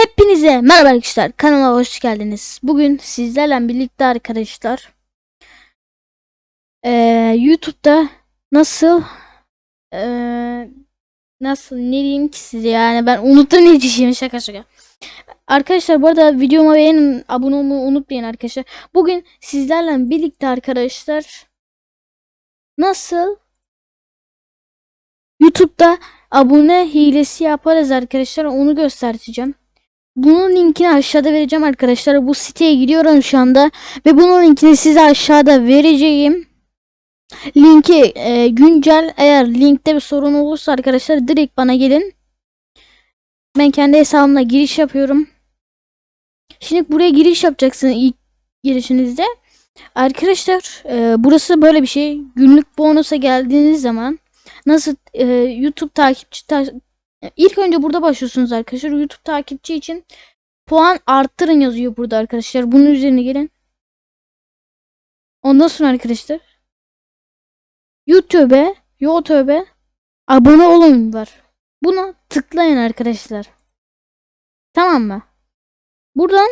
Hepinize merhaba arkadaşlar. Kanalıma hoş geldiniz. Bugün sizlerle birlikte arkadaşlar eee, YouTube'da nasıl eee, nasıl ne diyeyim ki size yani ben unuttum ne diyeceğimi şaka şaka. Arkadaşlar bu arada videoma beğenin, abone olmayı unutmayın arkadaşlar. Bugün sizlerle birlikte arkadaşlar nasıl YouTube'da abone hilesi yaparız arkadaşlar onu göstereceğim. Bunun linkini aşağıda vereceğim arkadaşlar. Bu siteye gidiyorum şu anda ve bunun linkini size aşağıda vereceğim. Linki e, güncel. Eğer linkte bir sorun olursa arkadaşlar direkt bana gelin. Ben kendi hesabımla giriş yapıyorum. Şimdi buraya giriş yapacaksın ilk girişinizde. Arkadaşlar e, burası böyle bir şey. Günlük bonusa geldiğiniz zaman nasıl e, YouTube takipçi ta- İlk önce burada başlıyorsunuz arkadaşlar. YouTube takipçi için puan arttırın yazıyor burada arkadaşlar. Bunun üzerine gelin. Ondan sonra arkadaşlar YouTube'e YouTube'e abone olun var. Buna tıklayın arkadaşlar. Tamam mı? Buradan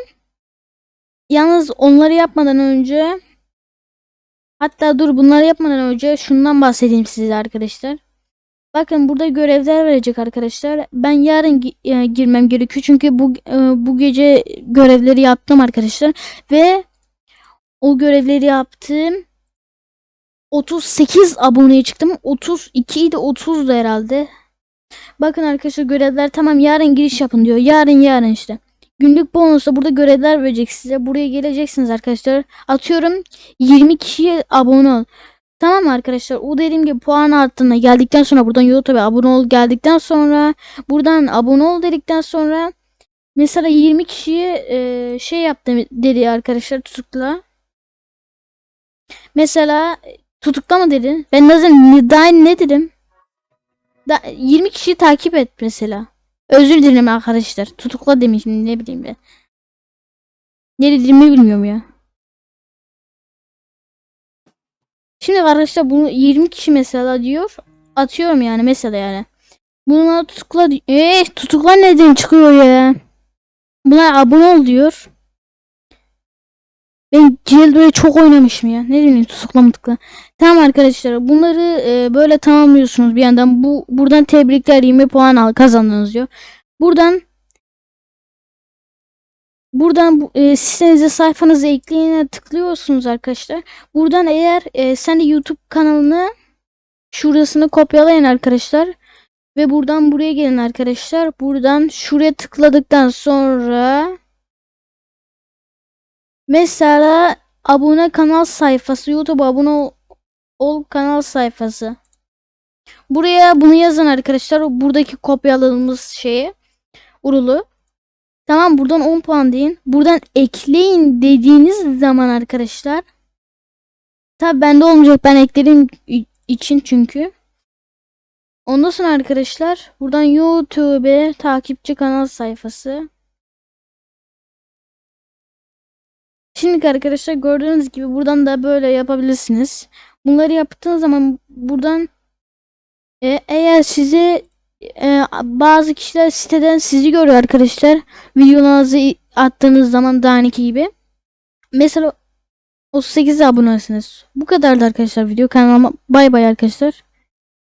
yalnız onları yapmadan önce hatta dur bunları yapmadan önce şundan bahsedeyim size arkadaşlar. Bakın burada görevler verecek arkadaşlar. Ben yarın gi- e, girmem gerekiyor çünkü bu e, bu gece görevleri yaptım arkadaşlar ve o görevleri yaptım. 38 aboneye çıktım. 32 idi 30 da herhalde. Bakın arkadaşlar görevler tamam yarın giriş yapın diyor. Yarın yarın işte. Günlük bonusla burada görevler verecek size. Buraya geleceksiniz arkadaşlar. Atıyorum 20 kişiye abone ol. Tamam arkadaşlar? O dediğim gibi puan arttığına geldikten sonra buradan YouTube'a abone ol geldikten sonra buradan abone ol dedikten sonra mesela 20 kişiye e, şey yaptım dedi arkadaşlar tutukla. Mesela tutukla mı dedi? Ben nasıl daha ne dedim? Da, 20 kişiyi takip et mesela. Özür dilerim arkadaşlar. Tutukla demişim ne bileyim ben. Ne dediğimi bilmiyorum ya. Şimdi arkadaşlar bunu 20 kişi mesela diyor. Atıyorum yani mesela yani. Buna tutukla Eee tutukla neden çıkıyor ya? Buna abone ol diyor. Ben Jailbreak çok oynamışım ya. Ne diyeyim tutukla mutukla. Tamam arkadaşlar bunları e, böyle tamamlıyorsunuz bir yandan. Bu buradan tebrikler 20 puan al kazandınız diyor. Buradan Buradan bu- e, sitenize sayfanızı ekleyene tıklıyorsunuz arkadaşlar. Buradan eğer e, sen de YouTube kanalını şurasını kopyalayın arkadaşlar. Ve buradan buraya gelin arkadaşlar. Buradan şuraya tıkladıktan sonra mesela abone kanal sayfası YouTube abone ol, kanal sayfası. Buraya bunu yazın arkadaşlar. Buradaki kopyaladığımız şeyi urulu. Tamam buradan 10 puan deyin. Buradan ekleyin dediğiniz zaman arkadaşlar. Tabi bende olmayacak ben ekledim i- için çünkü. Ondan sonra arkadaşlar buradan YouTube takipçi kanal sayfası. Şimdi arkadaşlar gördüğünüz gibi buradan da böyle yapabilirsiniz. Bunları yaptığınız zaman buradan e, eğer size e, bazı kişiler siteden sizi görüyor arkadaşlar. Videolarınızı attığınız zaman daha önceki gibi. Mesela 38 abonesiniz. Bu kadardı arkadaşlar video. Kanalıma bay bay arkadaşlar.